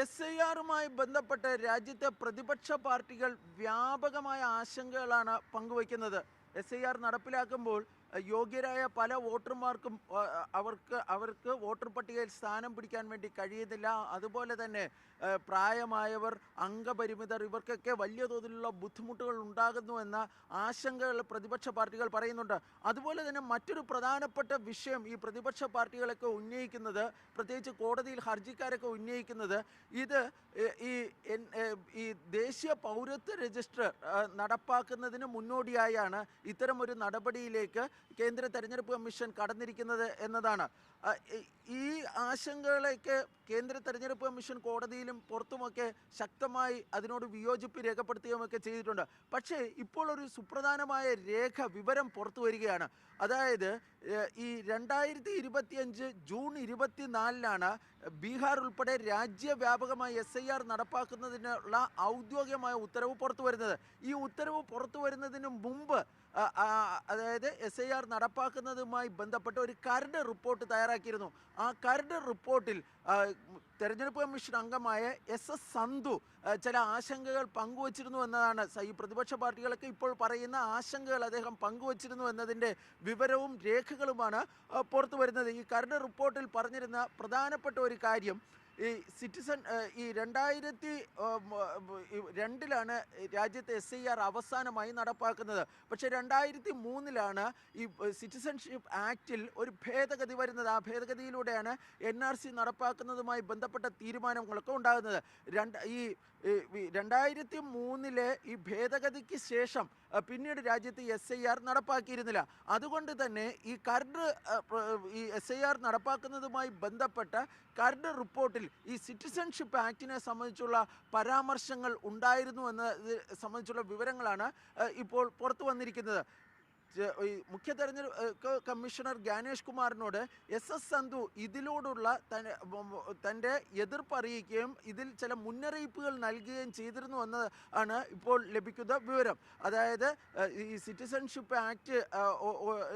S I ആറുമായി ബന്ധപ്പെട്ട് രാജ്യത്തെ പ്രതിപക്ഷ പാർട്ടികൾ വ്യാപകമായ ആശങ്കകളാണ് പങ്കുവയ്ക്കുന്നത്. എസ് ഐ ആർ നടപ്പിലാക്കുമ്പോൾ യോഗ്യരായ പല വോട്ടർമാർക്കും അവർക്ക് അവർക്ക് വോട്ടർ പട്ടികയിൽ സ്ഥാനം പിടിക്കാൻ വേണ്ടി കഴിയുന്നില്ല. അതുപോലെ തന്നെ പ്രായമായവർ അംഗപരിമിതർ ഇവർക്കൊക്കെ വലിയ തോതിലുള്ള ബുദ്ധിമുട്ടുകൾ ഉണ്ടാകുന്നു എന്ന ആശങ്കകൾ പ്രതിപക്ഷ പാർട്ടികൾ പറയുന്നുണ്ട്. അതുപോലെ തന്നെ മറ്റൊരു പ്രധാനപ്പെട്ട വിഷയം ഈ പ്രതിപക്ഷ പാർട്ടികളൊക്കെ ഉന്നയിക്കുന്നത് പ്രത്യേകിച്ച് കോടതിയിൽ ഹർജിക്കാരൊക്കെ ഉന്നയിക്കുന്നത് ഇത് എ- ഈ എൻ- എ, ഈ ദേശീയ പൗരത്വ രജിസ്റ്റർ നടപ്പാക്കുന്നതിന് മുന്നോടിയായാണ് ഇത്തരം ഒരു നടപടിയിലേക്ക് കേന്ദ്ര തെരഞ്ഞെടുപ്പ് കമ്മീഷൻ കടന്നിരിക്കുന്നത് എന്നതാണ്. ഈ- ആശങ്കകളൊക്കെ കേന്ദ്ര തെരഞ്ഞെടുപ്പ് കമ്മീഷൻ കോടതിയിലും പുറത്തുമൊക്കെ ശക്തമായി അതിനോട് വിയോജിപ്പ് രേഖപ്പെടുത്തുകയുമൊക്കെ ചെയ്തിട്ടുണ്ട്. പക്ഷേ ഇപ്പോൾ ഒരു സുപ്രധാനമായ രേഖ വിവരം പുറത്തു വരികയാണ്. അതായത് ഈ രണ്ടായിരത്തി ഇരുപത്തിയഞ്ച് ജൂൺ ഇരുപത്തിനാലിനാണ് ബീഹാർ ഉൾപ്പെടെ രാജ്യവ്യാപകമായി എസ് ഐ ആർ നടപ്പാക്കുന്നതിനുള്ള ഔദ്യോഗികമായ ഉത്തരവ് പുറത്തു വരുന്നത്. ഈ ഉത്തരവ് പുറത്തു വരുന്നതിന് മുമ്പ് അതായത് എസ് ഐ ആർ നടപ്പാക്കുന്നതുമായി ബന്ധപ്പെട്ട ഒരു കരട് റിപ്പോർട്ട് തയ്യാറാക്കിയിരുന്നു. ആ കരട് റിപ്പോർട്ടിൽ തെരഞ്ഞെടുപ്പ് കമ്മീഷൻ അംഗമായ എസ് എസ് സന്ധു ചില ആശങ്കകൾ പങ്കുവച്ചിരുന്നു എന്നതാണ്. ഈ പ്രതിപക്ഷ പാർട്ടികളൊക്കെ ഇപ്പോൾ പറയുന്ന ആശങ്കകൾ അദ്ദേഹം പങ്കുവച്ചിരുന്നു എന്നതിന്റെ വിവരവും രേഖകളുമാണ് പുറത്തു വരുന്നത്. ഈ കരട് റിപ്പോർട്ടിൽ പറഞ്ഞിരുന്ന പ്രധാനപ്പെട്ട ഒരു കാര്യം ഈ സിറ്റിസൺ ഈ രണ്ടായിരത്തി രണ്ടിലാണ് രാജ്യത്തെ എസ് ഐ ആർ അവസാനമായി നടപ്പാക്കുന്നത്. പക്ഷേ രണ്ടായിരത്തി മൂന്നിലാണ് ഈ സിറ്റിസൺഷിപ്പ് ആക്റ്റിൽ ഒരു ഭേദഗതി വരുന്നത്. ആ ഭേദഗതിയിലൂടെയാണ് എൻ ആർ സി നടപ്പാക്കുന്നതുമായി ബന്ധപ്പെട്ട തീരുമാനങ്ങളൊക്കെ ഉണ്ടാകുന്നത്. രണ്ട് ഈ രണ്ടായിരത്തി മൂന്നിലെ ഈ ഭേദഗതിക്ക് ശേഷം പിന്നീട് രാജ്യത്ത് എസ് ഐ ആർ നടപ്പാക്കിയിരുന്നില്ല. അതുകൊണ്ട് തന്നെ ഈ കരട് ഈ എസ് ഐ ആർ നടപ്പാക്കുന്നതുമായി ബന്ധപ്പെട്ട കരട് റിപ്പോർട്ടിൽ ഈ സിറ്റിസൺഷിപ്പ് ആക്ടിനെ സംബന്ധിച്ചുള്ള പരാമർശങ്ങൾ ഉണ്ടായിരുന്നു എന്നത് സംബന്ധിച്ചുള്ള വിവരങ്ങളാണ് ഇപ്പോൾ പുറത്തു വന്നിരിക്കുന്നത്. മുഖ്യ തെരഞ്ഞെടുപ്പ് കമ്മീഷണർ ഗാനേഷ് കുമാറിനോട് എസ് എസ് സന്ധു ഇതിലോടുള്ള തന്റെ എതിർപ്പ് അറിയിക്കുകയും ഇതിൽ ചില മുന്നറിയിപ്പുകൾ നൽകുകയും ചെയ്തിരുന്നു എന്നതാണ് ഇപ്പോൾ ലഭിക്കുന്ന വിവരം. അതായത് ഈ സിറ്റിസൺഷിപ്പ് ആക്ട്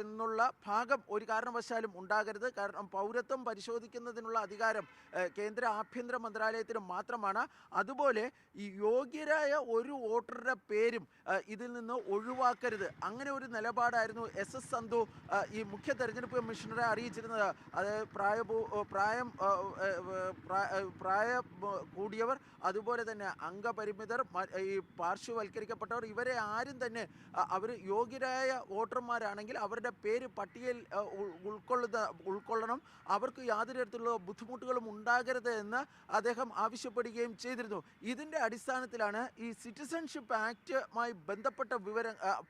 എന്നുള്ള ഭാഗം ഒരു കാരണവശാലും ഉണ്ടാകരുത്. കാരണം പൗരത്വം പരിശോധിക്കുന്നതിനുള്ള അധികാരം കേന്ദ്ര ആഭ്യന്തര മന്ത്രാലയത്തിന് മാത്രമാണ്. അതുപോലെ ഈ യോഗ്യരായ ഒരു വോട്ടറുടെ പേരും ഇതിൽ നിന്ന് ഒഴിവാക്കരുത്. അങ്ങനെ ഒരു നിലപാടായിരുന്നു എസ് എസ് സന്ധു ഈ മുഖ്യ തെരഞ്ഞെടുപ്പ് കമ്മീഷണറെ അറിയിച്ചിരുന്നത്. അതായത് പ്രായപൂ പ്രായം പ്രായം കൂടിയവർ അതുപോലെ തന്നെ അംഗപരിമിതർ ഈ പാർശ്വവൽക്കരിക്കപ്പെട്ടവർ ഇവരെ ആരും തന്നെ അവർ യോഗ്യരായ വോട്ടർമാരാണെങ്കിൽ അവരുടെ പേര് പട്ടികയിൽ ഉൾക്കൊള്ളുന്ന ഉൾക്കൊള്ളണം. അവർക്ക് യാതൊരു തരത്തിലുള്ള ബുദ്ധിമുട്ടുകളും ഉണ്ടാകരുത് എന്ന് അദ്ദേഹം ആവശ്യപ്പെടുകയും ചെയ്തിരുന്നു. ഇതിന്റെ അടിസ്ഥാനത്തിലാണ് ഈ സിറ്റിസൺഷിപ്പ് ആക്റ്റുമായി ബന്ധപ്പെട്ട വിവര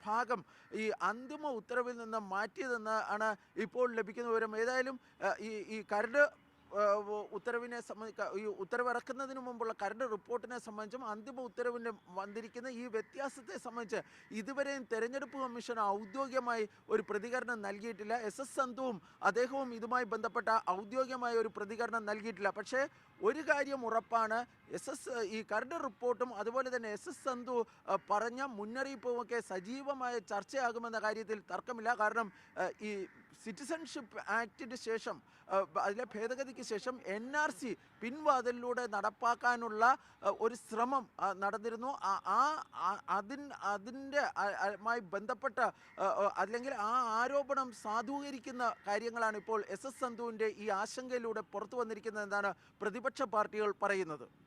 ഭാഗം ഈ അന്തിമ ഉത്തരവിൽ നിന്ന് മാറ്റിയതെന്ന് ആണ് ഇപ്പോൾ ലഭിക്കുന്ന വിവരം. ഏതായാലും ഈ ഈ കരട് ഉത്തരവിനെ സംബന്ധിച്ച് ഈ ഉത്തരവിറക്കുന്നതിന് മുമ്പുള്ള കരട് റിപ്പോർട്ടിനെ സംബന്ധിച്ചും അന്തിമ ഉത്തരവിന്റെ വന്നിരിക്കുന്ന ഈ വ്യത്യാസത്തെ സംബന്ധിച്ച് ഇതുവരെയും തെരഞ്ഞെടുപ്പ് കമ്മീഷൻ ഔദ്യോഗികമായി ഒരു പ്രതികരണം നൽകിയിട്ടില്ല. എസ്. എസ്. സന്ധുവും അദ്ദേഹവും ഇതുമായി ബന്ധപ്പെട്ട ഔദ്യോഗികമായ ഒരു പ്രതികരണം നൽകിയിട്ടില്ല. പക്ഷേ ഒരു കാര്യം ഉറപ്പാണ്. എസ്. എസ്. ഈ കരട് റിപ്പോർട്ടും അതുപോലെ തന്നെ എസ്. എസ്. സന്ധു പറഞ്ഞ മുന്നറിയിപ്പുമൊക്കെ സജീവമായ ചർച്ചയാകുമെന്ന കാര്യത്തിൽ തർക്കമില്ല. കാരണം ഈ സിറ്റിസൺഷിപ്പ് ആക്ടിന് ശേഷം അതിലെ ഭേദഗതിക്ക് ശേഷം എൻ ആർ സി പിൻവാതിലൂടെ നടപ്പാക്കാനുള്ള ഒരു ശ്രമം നടന്നിരുന്നു. ആ- അതിൻ അതിന്റെ മായി ബന്ധപ്പെട്ട അല്ലെങ്കിൽ ആ ആരോപണം സാധൂകരിക്കുന്ന കാര്യങ്ങളാണ് ഇപ്പോൾ എസ് എസ് സന്ധുവിന്റെ ഈ ആശങ്കയിലൂടെ പുറത്തു വന്നിരിക്കുന്നത് എന്നാണ് പ്രതിപക്ഷ പാർട്ടികൾ പറയുന്നത്.